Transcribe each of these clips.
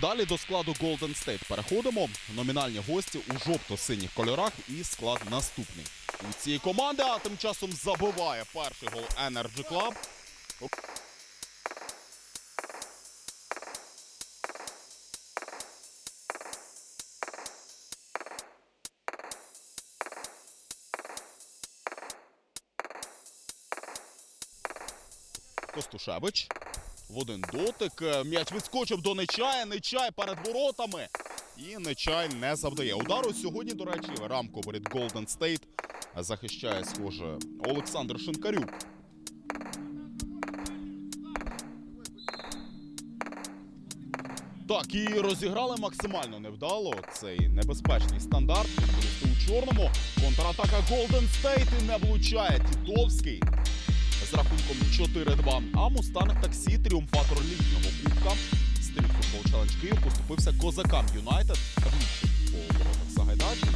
Далі до складу Golden State переходимо. Номінальні гості у жовто-синіх кольорах і склад наступний. У цієї команди, а тим часом забиває перший гол Energy Club. Костушевич. В один дотик. Е, М'яч відскочив до Нечая. Нечай перед воротами. І Нечай не завдає удару. Сьогодні, до речі, рамку перед Golden State захищає, схоже, Олександр Шинкарюк. Так, і розіграли максимально невдало цей небезпечний стандарт. У чорному. Контратака Golden State і не влучає Тітовський з рахунком 4-2. А Мустанг таксі тріумфатор літнього кубка. Стріт футбол челендж Київ поступився козакам Юнайтед. Сагайдачі.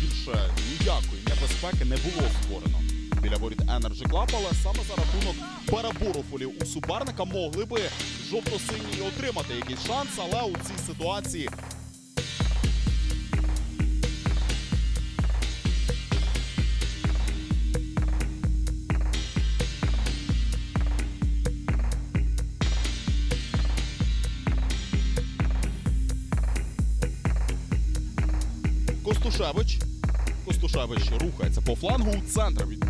Більше ніякої небезпеки не було створено. Біля воріт Energy Club, але саме за рахунок перебору фолів у суперника могли би жовто-сині отримати якийсь шанс, але у цій ситуації Костушевич. Костушевич рухається по флангу у центр. Від...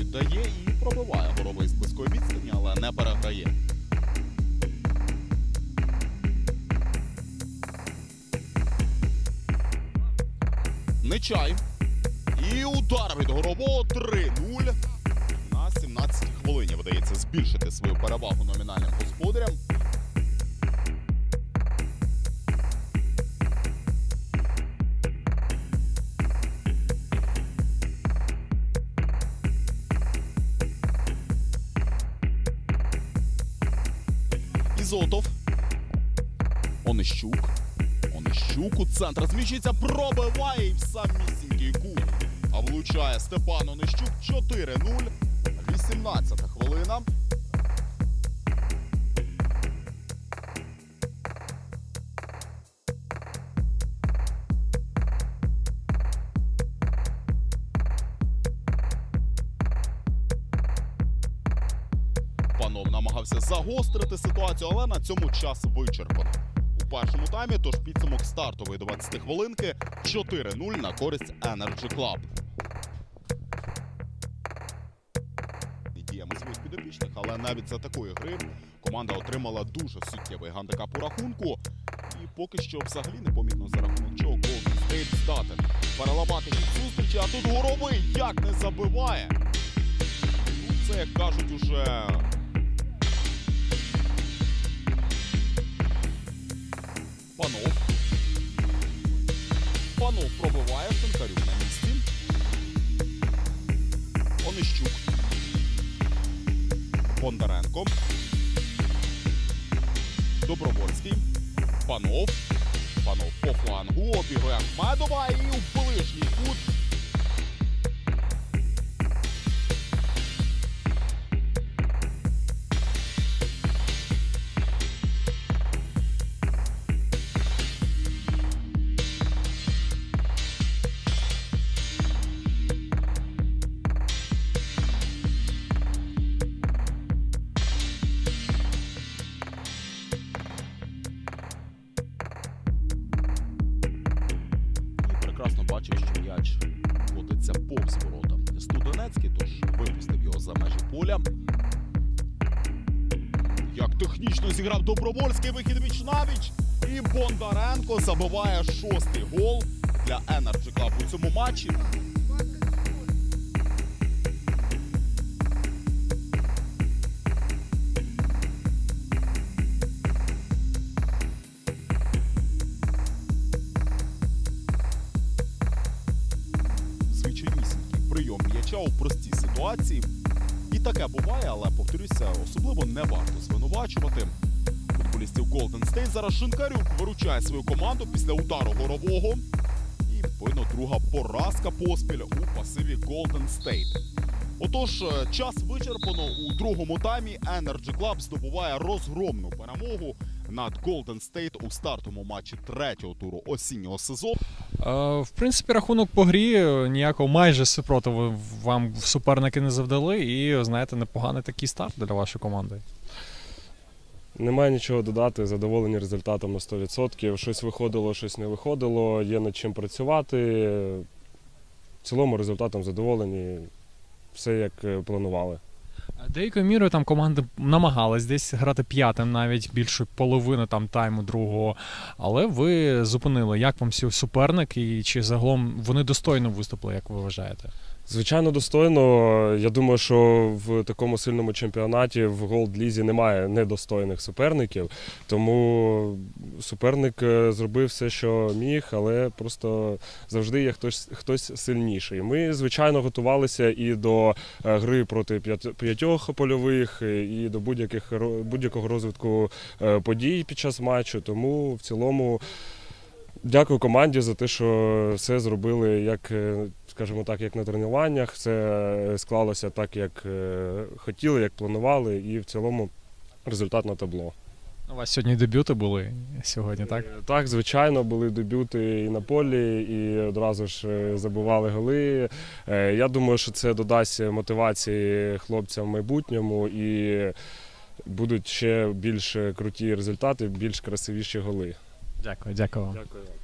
Віддає і пробиває боровий з близької відстані, але не переграє. Нечай. І удар від горобого 3-0. На 17 хвилині вдається збільшити свою перевагу номінальним господарям. Ізотов. Онищук. Онищук у центр зміщується, пробиває і в самісінький кут. А влучає Степан Онищук 4-0. 18 хвилина. Намагався загострити ситуацію, але на цьому час вичерпано. У першому таймі, тож підсумок стартової 20 хвилинки 4-0 на користь Energy Club. Діями своїх підопічних, але навіть за такої гри команда отримала дуже суттєвий гандикап у рахунку. І поки що взагалі непомітно за рахунок чого Golden State здатен переламати хід зустрічі, а тут горобий як не забиває. Ну, це, як кажуть, уже пробиває Шинкарюк на місці. Онищук. Бондаренко. Добровольський. Панов. Панов по флангу. Обігує Ахмедова і в ближній кут. Прекрасно бачив, що м'яч котиться повз ворота. Студенецький, тож випустив його за межі поля. Як технічно зіграв Добровольський вихід віч навіч. І Бондаренко забиває шостий гол для Energy Клаб у цьому матчі. Прийом у простій ситуації. І таке буває, але повторюся, особливо не варто звинувачувати. Футболістів Golden State зараз Шинкарюк виручає свою команду після удару горового. І відповідно друга поразка поспіль у пасиві Golden State. Отож, е, час вичерпано у другому таймі. Energy Club здобуває розгромну перемогу над Golden State у стартовому матчі третього туру осіннього сезону. Е, В принципі, рахунок по грі е, ніякого майже супротиву вам суперники не завдали, і знаєте, непоганий такий старт для вашої команди. Немає нічого додати, задоволені результатом на 100%. Щось виходило, щось не виходило, є над чим працювати. В цілому результатом задоволені, все як е, планували. Деякою мірою там команди намагались десь грати п'ятим, навіть більшу половину там тайму другого. Але ви зупинили. Як вам сів суперник і чи загалом вони достойно виступили, як ви вважаєте? Звичайно, достойно. Я думаю, що в такому сильному чемпіонаті в Голд Лізі немає недостойних суперників. Тому суперник е, зробив все, що міг, але просто завжди є хтось, хтось сильніший. Ми, звичайно, готувалися і до е, гри проти п'ят- п'ятьох польових, е, і до будь-яких будь-якого розвитку подій під час матчу. Тому в цілому. Дякую команді за те, що все зробили, як, е, скажімо так, як на тренуваннях. Все е, склалося так, як е, хотіли, як планували, і в цілому результат на табло. У вас сьогодні дебюти були сьогодні, так? Так, звичайно, були дебюти і на полі, і одразу ж забивали голи. Я думаю, що це додасть мотивації хлопцям в майбутньому і будуть ще більш круті результати, більш красивіші голи. Ďakujem, ďakujem. ďakujem.